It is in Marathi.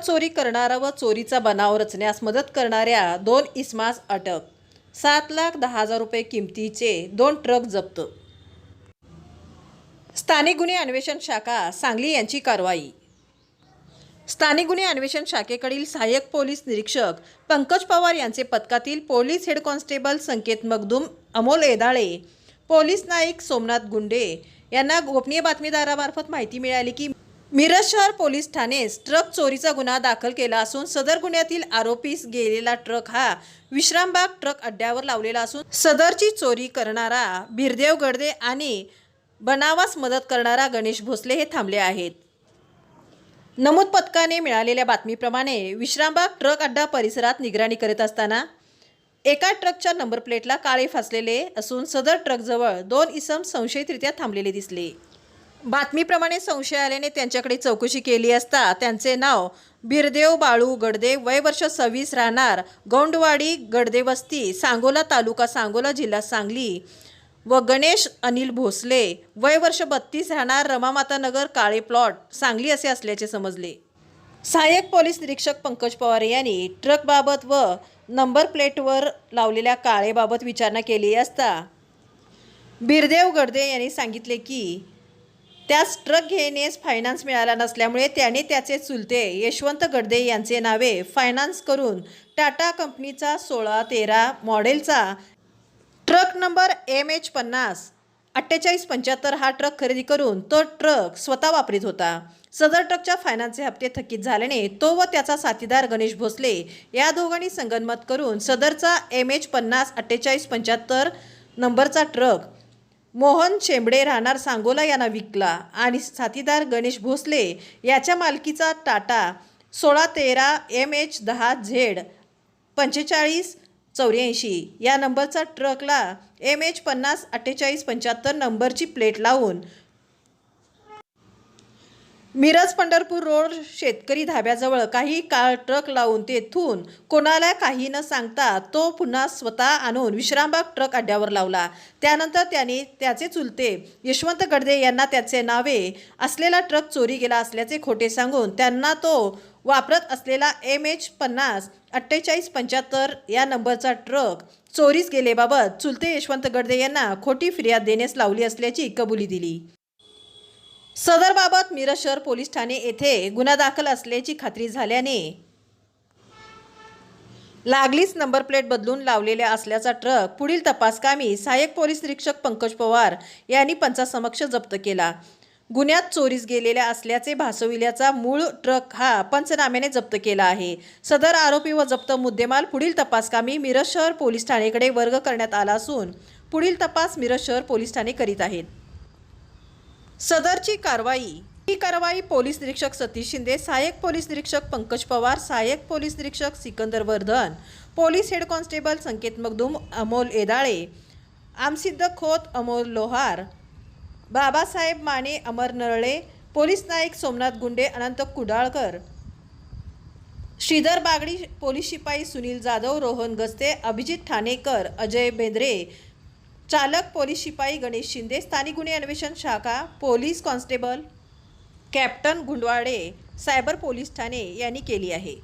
चोरी करणारा व चोरीचा बनाव रचण्यास मदत करणाऱ्या दोन इस्मास अटक. सात लाख दहा हजार रुपये किमतीचे दोन ट्रक जप्त. स्थानिक गुन्हे अन्वेषण शाखा सांगली यांची कारवाई. स्थानिक गुन्हे अन्वेषण शाखेकडील सहाय्यक पोलीस निरीक्षक पंकज पवार यांचे पथकातील police head constable Sanket Magdum Amol Edale police Naik Somnath Gunde यांना गोपनीय बातमीदारामार्फत माहिती मिळाली की मिरज शहर पोलीस ठाणेस ट्रक चोरीचा गुन्हा दाखल केला असून सदर गुन्ह्यातील आरोपीस गेलेला ट्रक हा विश्रामबाग ट्रक अड्ड्यावर लावलेला असून सदरची चोरी करणारा भिरदेव गडदे आणि बनावास मदत करणारा गणेश भोसले हे थांबले आहेत. नमूद पथकाने मिळालेल्या बातमीप्रमाणे विश्रामबाग ट्रक अड्डा परिसरात निगराणी करत असताना एका ट्रकच्या नंबर प्लेटला काळे फासलेले असून सदर ट्रकजवळ दोन इसम संशयितरित्या थांबलेले दिसले. बातमीप्रमाणे संशय आल्याने त्यांच्याकडे चौकशी केली असता त्यांचे नाव बिरदेव बाळू गडदे वय वर्ष सव्वीस राहणार गौंडवाडी गडदे वस्ती सांगोला तालुका सांगोला जिल्हा सांगली व गणेश अनिल भोसले. वय वर्ष बत्तीस राहणार रमामातानगर काळे प्लॉट सांगली असे असल्याचे समजले. सहाय्यक पोलीस निरीक्षक पंकज पवार यांनी ट्रकबाबत व नंबर प्लेटवर लावलेल्या काळेबाबत विचारणा केली असता बिरदेव गडदे यांनी सांगितले की त्यास ट्रक घेण्यास फायनान्स मिळाला नसल्यामुळे त्याने त्याचे चुलते यशवंत गडदे यांचे नावे फायनान्स करून टाटा कंपनीचा सोळा तेरा मॉडेलचा ट्रक नंबर एम एच पन्नास अठ्ठेचाळीस पंच्याहत्तर हा ट्रक खरेदी करून तो ट्रक स्वतः वापरीत होता. सदर ट्रकच्या फायनान्सचे हप्ते थकीत झाल्याने तो व त्याचा साथीदार गणेश भोसले या दोघांनी संगनमत करून सदरचा एम एच पन्नास अठ्ठेचाळीस पंच्याहत्तर नंबरचा ट्रक मोहन शेंबडे राहणार सांगोला यांना विकला आणि साथीदार गणेश भोसले याच्या मालकीचा टाटा सोळा तेरा एम एच दहा झेड पंचेचाळीस चौऱ्याऐंशी. या नंबरचा ट्रकला एम एच पन्नास अठ्ठेचाळीस पंच्याहत्तर नंबरची प्लेट लावून मिरज पंढरपूर रोड शेतकरी धाब्याजवळ काही काळ ट्रक लावून तेथून कोणाला काही न सांगता तो पुन्हा स्वतः आणून विश्रामबाग ट्रक अड्ड्यावर लावला. त्यानंतर त्याने त्याचे चुलते यशवंत गडदे यांना त्याचे नावे असलेला ट्रक चोरी गेला असल्याचे खोटे सांगून त्यांना तो वापरत असलेला एम एच पन्नास अठ्ठेचाळीस पंच्याहत्तर या नंबरचा ट्रक चोरीस गेलेबाबत चुलते यशवंत गडदे यांना खोटी फिर्याद देण्यास लावली असल्याची कबुली दिली. सदरबाबत मिरज शहर पोलीस ठाणे येथे गुन्हा दाखल असल्याची खात्री झाल्याने लागलीच नंबर प्लेट बदलून लावलेल्या असल्याचा ट्रक पुढील तपासकामी सहाय्यक पोलीस निरीक्षक पंकज पवार यांनी पंचासमक्ष जप्त केला. गुन्ह्यात चोरीस गेलेल्या असल्याचे भासविल्याचा मूळ ट्रक हा पंचनाम्याने जप्त केला आहे. सदर आरोपी व जप्त मुद्देमाल पुढील तपासकामी मिरज शहर पोलीस ठाणेकडे वर्ग करण्यात आला असून पुढील तपास मिरज शहर पोलीस ठाणे करीत आहेत. सदरची कारवाई. ही कारवाई पोलीस निरीक्षक सतीश शिंदे सहाय्यक पोलीस निरीक्षक पंकज पवार सहाय्यक पोलीस निरीक्षक Sikandar Vardhan police head constable Sanket Magdum Amol Edale Amsiddh Khot Amol Lohar Babasaheb Mane Amar Narale police naik Somnath Gunde Anant Kudalkar Shridhar Bagdi police शिपाई सुनील जाधव रोहन गस्ते अभिजित ठाणेकर अजय बेंद्रे चालक पोलीस शिपाई गणेश शिंदे स्थानिक गुन्हे अन्वेषण शाखा police constable captain Gundwade cyber police Thane यांनी केली आहे.